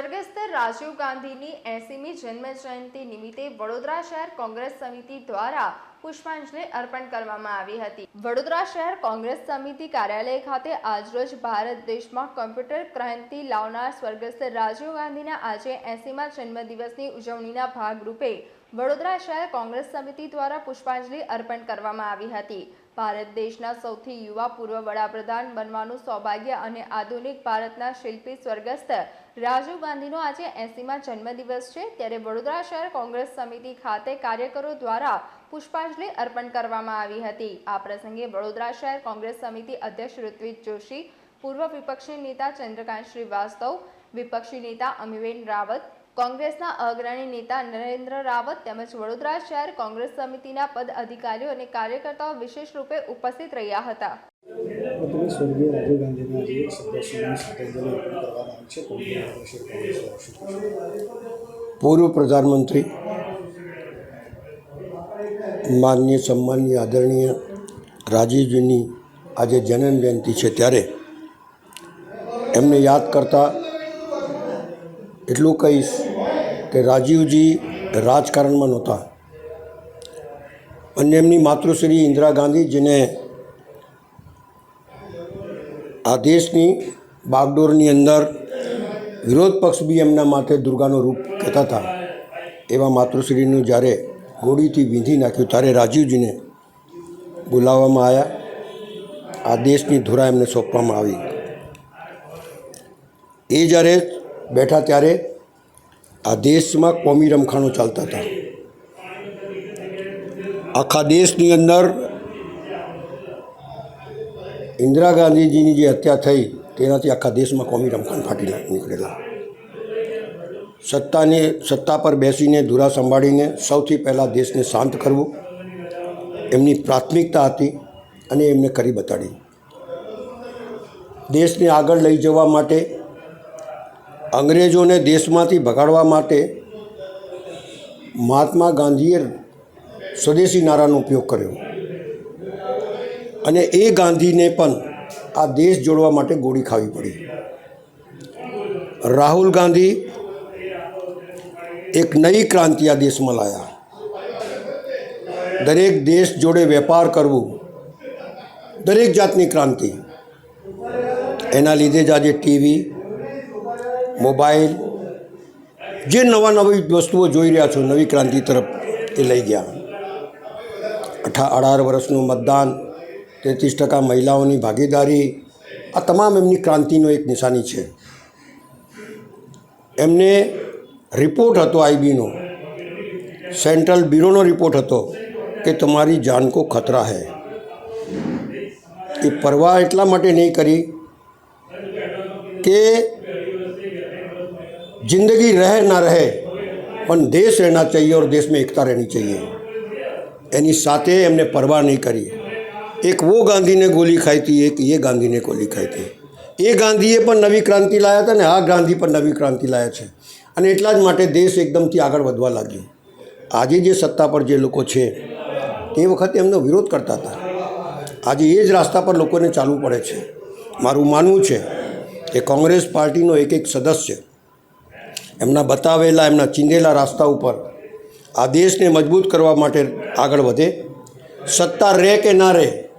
સ્વર્ગસ્થ રાજીવ ગાંધીની એસીમી જન્મ જયંતિ નિમિત્તે વડોદરા શહેર કોંગ્રેસ સમિતિ દ્વારા પુષ્પાંજલિ અર્પણ કરવામાં આવી હતી. વડોદરા શહેર કોંગ્રેસ સમિતિ કાર્યાલય ખાતે આજરોજ ભારત દેશમાં કોમ્પ્યુટર ક્રાંતિ લાવનાર સ્વર્ગસ્થ રાજીવ ગાંધીના આજે એસીમાં જન્મદિવસની ઉજવણીના ભાગરૂપે વડોદરા શહેર કોંગ્રેસ સમિતિ દ્વારા પુષ્પાંજલિ અર્પણ કરવામાં આવી હતી. ભારત દેશના સૌથી યુવા પૂર્વ વડાપ્રધાન બનવાનું સૌભાગ્ય અને આધુનિક ભારતના શિલ્પી સ્વર્ગસ્થ રાજીવ ગાંધીનો આજે એસીમાં જન્મદિવસ છે. ત્યારે વડોદરા શહેર કોંગ્રેસ સમિતિ ખાતે કાર્યકરો દ્વારા પુષ્પાંજલિ અર્પણ કરવામાં આવી હતી. આ પ્રસંગે વડોદરા શહેર કોંગ્રેસ સમિતિ અધ્યક્ષ ઋત્વિજ જોશી, પૂર્વ વિપક્ષી નેતા ચંદ્રકાંત શ્રીવાસ્તવ, વિપક્ષી નેતા અમીબેન રાવત કોંગ્રેસના અગ્રણી નેતા નરેન્દ્ર રાવત તેમજ વડોદરા શહેર કોંગ્રેસ સમિતિના પદ અધિકારીઓ અને કાર્યકર્તાઓ વિશેષ રૂપે ઉપસ્થિત રહ્યા હતા સ્વર્ગીય રાજીવ ગાંધીના આજે સદસ્યોની શ્રદ્ધાંજલિ અર્પણ કરવામાં આવી છે કોંગ્રેસ પ્રદેશ કોંગ્રેસ દ્વારા શું કહેશો? પૂર્વ પ્રધાનમંત્રી માનનીય સન્માનીય આદરણીય રાજીવજીની આજે જન્મ જયંતિ છે ત્યારે એમને યાદ કરતા એટલું કહીશ કે રાજીવજી રાજકારણમાં નહોતા. અને એમની માતૃશ્રી ઇન્દિરા ગાંધી, જેને આ દેશની બાગડોરની અંદર વિરોધ પક્ષ બી એમના માટે દુર્ગાનું રૂપ કહેતા હતા, એવા માતૃશ્રીનું જ્યારે ગોળીથી વીંધી નાખ્યું, ત્યારે રાજીવજીને બોલાવવામાં આવ્યા. આ દેશની ધુરા એમને સોંપવામાં આવી. એ જ્યારે બેઠા ત્યારે આ દેશમાં કોમી રમખાણો ચાલતા હતા. આખા દેશની અંદર ઇન્દિરા ગાંધીજીની જે હત્યા થઈ તેનાથી આખા દેશમાં કોમી રમખાણ ફાટી નીકળેલા. સત્તાને, સત્તા પર બેસીને ધુરા સંભાળીને સૌથી પહેલાં દેશને શાંત કરવું, એમની પ્રાથમિકતા હતી અને એમને કરી બતાડી. દેશને આગળ લઈ જવા માટે અંગ્રેજોને દેશમાંથી ભગાડવા માટે મહાત્મા ગાંધીએ સ્વદેશી નારાનો ઉપયોગ કર્યો. અને એ ગાંધીને પણ આ દેશ જોડવા માટે ગોળી ખાવી પડી. રાહુલ ગાંધી એક નવી ક્રાંતિ આ દેશમાં લાયા. દરેક દેશ જોડે વેપાર કરવું, દરેક જાતની ક્રાંતિ. એના લીધે જ આજે ટીવી મોબાઈલ, જે નવા નવી વસ્તુઓ જોઈ રહ્યા છો, નવી ક્રાંતિ તરફ એ લઈ ગયા. અઠા, અઢાર વર્ષનું મતદાન, તેત્રીસ ટકા મહિલાઓની ભાગીદારી, આ તમામ એમની ક્રાંતિનો એક નિશાની છે. એમને રિપોર્ટ હતો આઈબીનો, સેન્ટ્રલ બ્યુરોનો રિપોર્ટ હતો કે તમારી જાન કો ખતરા હૈ. એ પરવા એટલા માટે નહીં કરી કે જિંદગી રહે ના રહે પણ દેશ રહેના चाहिए और देश में एकता रहनी चाहिए એની સાથે એમને પરવા નહીં કરી એક વો ગાંધીને ગોલી ખાઈ હતી એક એ ગાંધીને ગોલી ખાઈ હતી એ ગાંધીએ પણ નવી ક્રાંતિ લાયા હતા ને આ ગાંધી પણ નવી ક્રાંતિ લાયા છે અને એટલા જ માટે દેશ એકદમથી આગળ વધવા લાગ્યો આજે જે સત્તા પર જે લોકો છે તે વખતે એમનો વિરોધ કરતા હતા આજે એ જ રસ્તા પર લોકોને ચાલવું પડે છે મારું માનવું છે કે કોંગ્રેસ પાર્ટીનો એક એક સદસ્ય એમના બતાવેલા, એમના ચીંધેલા રસ્તા ઉપર આ દેશને મજબૂત કરવા માટે આગળ વધે. સત્તા રહે કે ના રહે